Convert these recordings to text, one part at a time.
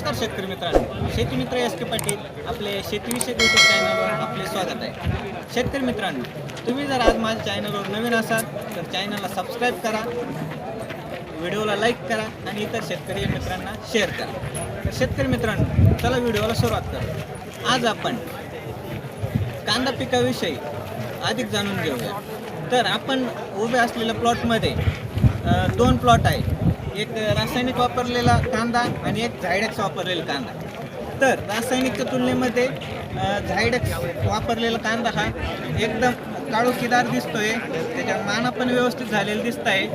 नमस्कार शेतकरी मित्रांनो. शेती मित्र एस के पाटील आपले शेतीविषयक यूट्यूब चॅनलवर आपले स्वागत आहे. शेतकरी मित्रांनो तुम्ही जर आज माझ्या चॅनलवर नवीन असाल तर चॅनलला सबस्क्राईब करा व्हिडिओला लाईक करा आणि इतर शेतकरी मित्रांना शेअर करा. तर शेतकरी मित्रांनो चला व्हिडिओला सुरुवात करू. आज आपण कांदा पिकाविषयी अधिक जाणून घेऊया. तर आपण उभे असलेल्या प्लॉटमध्ये दोन प्लॉट आहे एक रासायनिक वापरलेला कांदा आणि एक झायडक्स वापरलेला कांदा. तर रासायनिकच्या तुलनेमध्ये झायडक्स वापरलेला कांदा हा एकदम काळोखीदार दिसतोय. त्याच्या माना पण व्यवस्थित झालेलं दिसत आहे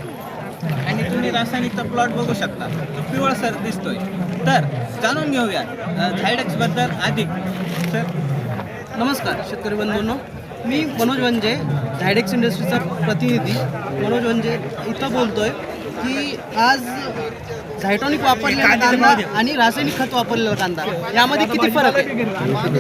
आणि तुम्ही रासायनिकचा प्लॉट बघू शकता. तो पिवळसर दिसतोय. तर जाणून घेऊया झायडक्सबद्दल अधिक. सर नमस्कार शेतकरी बंधूंनो. मी मनोज वंजे झायडेक्स इंडस्ट्रीचा प्रतिनिधी. मनोज वंजे इथं बोलतोय. की आज झायटॉनिक वापरलेला कांदा आणि रासायनिक खत वापरलेला कांदा. यामध्ये किती फरक आहे?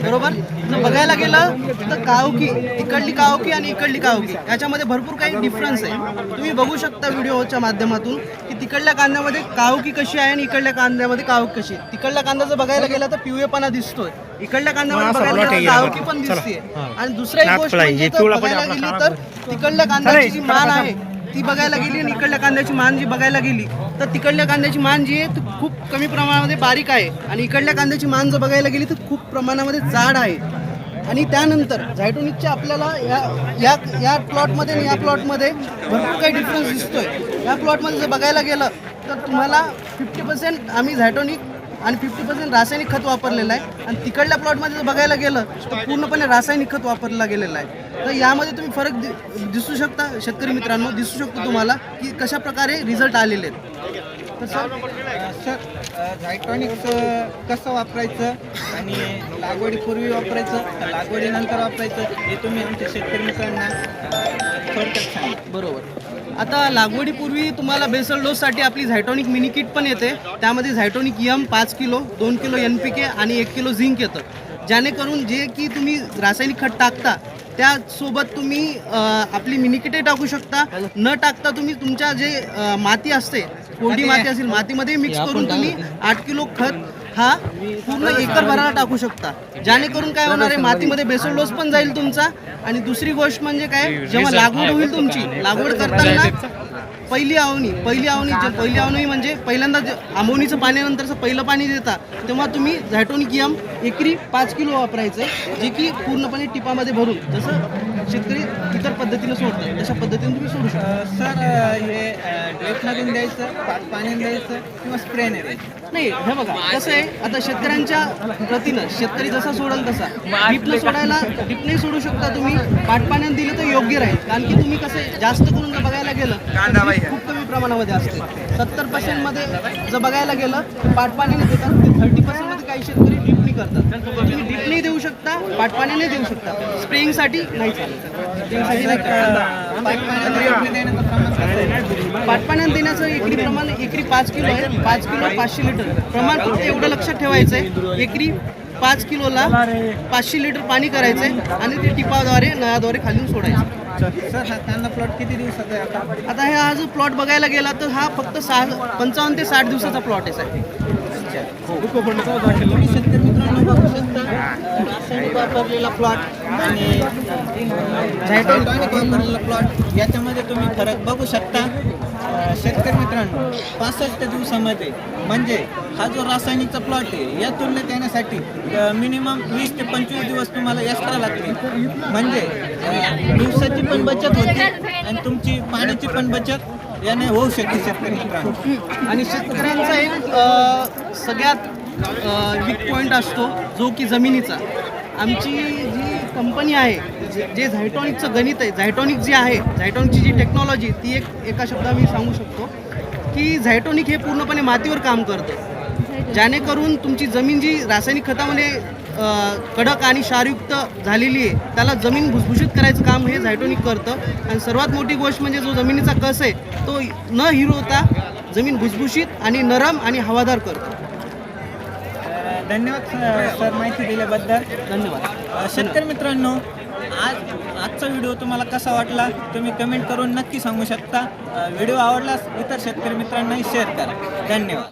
बरोबर? जर बघायला गेलं तर कावकी इकडली कावकी आणि इकडली कावकी याच्यामध्ये भरपूर काही डिफरन्स आहे. तुम्ही बघू शकता व्हिडिओच्या माध्यमातून की तिकडल्या कांद्यामध्ये कावकी कशी आहे आणि इकडल्या कांद्यामध्ये कावकी कशी आहे. तिकडल्या कांदा जर बघायला गेला तर पिवळेपणा दिसतोय. इकडल्या कांद्यामध्ये बघायला गेलं कावकी पण दिसते आणि दुसऱ्या गोष्ट म्हणजे बघायला गेली तर तिकडल्या कांद्याची जी मान आहे ती बघायला गेली आणि इकडल्या कांद्याची मान जी बघायला गेली तर तिकडल्या कांद्याची मान जी आहे ती खूप कमी प्रमाणामध्ये बारीक आहे. आणि इकडल्या कांद्याची मान जर बघायला गेली तर खूप प्रमाणामध्ये जाड आहे. आणि त्यानंतर झायटोनिकच्या आपल्याला या या या प्लॉटमध्ये आणि या प्लॉटमध्ये भरपूर काही डिफरन्स दिसतोय. या प्लॉटमध्ये जर बघायला गेलं तर तुम्हाला फिफ्टी पर्सेंट आम्ही झायटोनिक आणि फिफ्टी पर्सेंट रासायनिक खत वापरलेलं आहे. आणि तिकडल्या प्लॉटमध्ये जर बघायला गेलं तर पूर्णपणे रासायनिक खत वापरला गेलेलं आहे. तर यामध्ये तुम्ही फरक दि- दिसू शकता शेतकरी मित्रांनो दिसू शकतो तुम्हाला की कशा प्रकारे रिझल्ट आलेले आहेत. तर सर सर झायट्रॉनिक्स कसं वापरायचं आणि लागवडीपूर्वी वापरायचं लागवडीनंतर वापरायचं हे तुम्ही आमच्या शेतकरी मित्रांना अ, थोडक्यात सांगा. बरोबर. आता लागवडीपूर्वी तुम्हाला बेसल डोससाठी आपली झायटॉनिक मिनी किट पण येते. त्यामध्ये झायटॉनिक यम पाच किलो दोन किलो एन पी के आणि एक किलो झिंक येतं. जेणेकरून जे की तुम्ही रासायनिक खत टाकता त्यासोबत तुम्ही आपली मिनी टाकू शकता. न टाकता तुम्ही तुमच्या जे माती असते कोरडी माती असेल मातीमध्ये मिक्स करून तुम्ही आठ किलो खत हा पूर्ण एकर भराला टाकू शकता. जेणेकरून काय होणार आहे मातीमध्ये बेसल डोस पण जाईल तुमचा. आणि दुसरी गोष्ट म्हणजे काय जेव्हा लागवड होईल तुमची लागवड करताना पहिली आवणी पहिली आवणी जे पहिली आवणी म्हणजे पहिल्यांदा आंबवणीचं पाण्यानंतरचं पहिलं पाणी देता तेव्हा तुम्ही झायटोनिक यम एकरी पाच किलो वापरायचं जे की पूर्णपणे टिपामध्ये भरून जसं शेतकरी इतर पद्धतीने सोडतात तशा पद्धतीने तुम्ही सोडू शकता. सर हे ड्रेपमधून द्यायचं पाण्याने द्यायचं किंवा स्प्रेने द्यायचं? नाही हे बघा कसं आहे आता शेतकऱ्यांच्या प्रतीनं शेतकरी जसा सोडेल तसा. डिपनं सोडायला डिपने सोडू शकता तुम्ही पाटपाण्यात दिलं तर योग्य राहील. कारण की तुम्ही कसं जास्त करून बघायला गेलं drip खूप कमी प्रमाणामध्ये असते. सत्तर पर्सेंटमध्ये जर बघायला गेलं तर पाटपाण्याने देतात. थर्टी पर्सेंटमध्ये काही शेतकरी डिपनी करतात. तुम्ही डिपने देऊ शकता पाटपाण्याने देऊ शकता. स्प्रेइंगसाठी नाही चालत. पाटपाण्यात देण्याचं एकरी प्रमाण एकरी पाच किलो आहे. पाच किलो पाचशे लिटर. प्रमाण फक्त एवढं लक्षात ठेवायचं आहे एकरी पाच किलोला पाचशे लिटर पाणी करायचं आणि ते टिपाद्वारे नळाद्वारे खाली सोडायचं. सर हा कांदा प्लॉट किती दिवसाचा आहे आता? आता हे हा जो प्लॉट बघायला गेला तर हा फक्त सहा पंचावन्न ते साठ दिवसाचा प्लॉट आहे साहेब. तुम्ही शेतकरी मित्रांनो बघू शकता अ, रासायनिक वापरलेला प्लॉट आणि झायटॉनिक वापरलेला प्लॉट याच्यामध्ये तुम्ही फरक बघू शकता. शेतकरी मित्रांनो पासष्ट दिवसामध्ये म्हणजे हा जो रासायनिकचा प्लॉट आहे या तुलनेत येण्यासाठी मिनिमम वीस ते पंचवीस दिवस तुम्हाला एक्स्ट्रा लागतील. म्हणजे दिवसाची पण बचत होते आणि तुमची पाण्याची पण बचत याने होऊ शकते शेतकरी मित्रांनो. आणि शेतकऱ्यांचा एक सगळ्यात वीक पॉईंट असतो जो की जमिनीचा. आमची जी कंपनी आहे जे- झायटॉनिकचं गणित आहे झायटॉनिक जी आहे झायटॉनिकची जी टेक्नॉलॉजी ती एक एका शब्दात मी सांगू शकतो की झायटॉनिक हे पूर्णपणे मातीवर काम करतं. जेणेकरून तुमची जमीन जी रासायनिक खतामध्ये कडक आणि क्षारयुक्त झालेली आहे त्याला जमीन भुसभुशीत करायचं काम हे झायटॉनिक करतं. आणि सर्वात मोठी गोष्ट म्हणजे जो जमिनीचा कस आहे तो न हिरवता जमीन भुसभुशीत आणि नरम आणि हवादार करतो. धन्यवाद सर- माहिती दिल्याबद्दल. धन्यवाद. शेतकरी मित्रांनो आज आजचा व्हिडिओ तुम्हाला कसा वाटला तुम्ही कमेंट करून नक्की सांगू शकता. व्हिडिओ आवडलास इतर शेतकरी मित्रांनाही शेअर करा. धन्यवाद.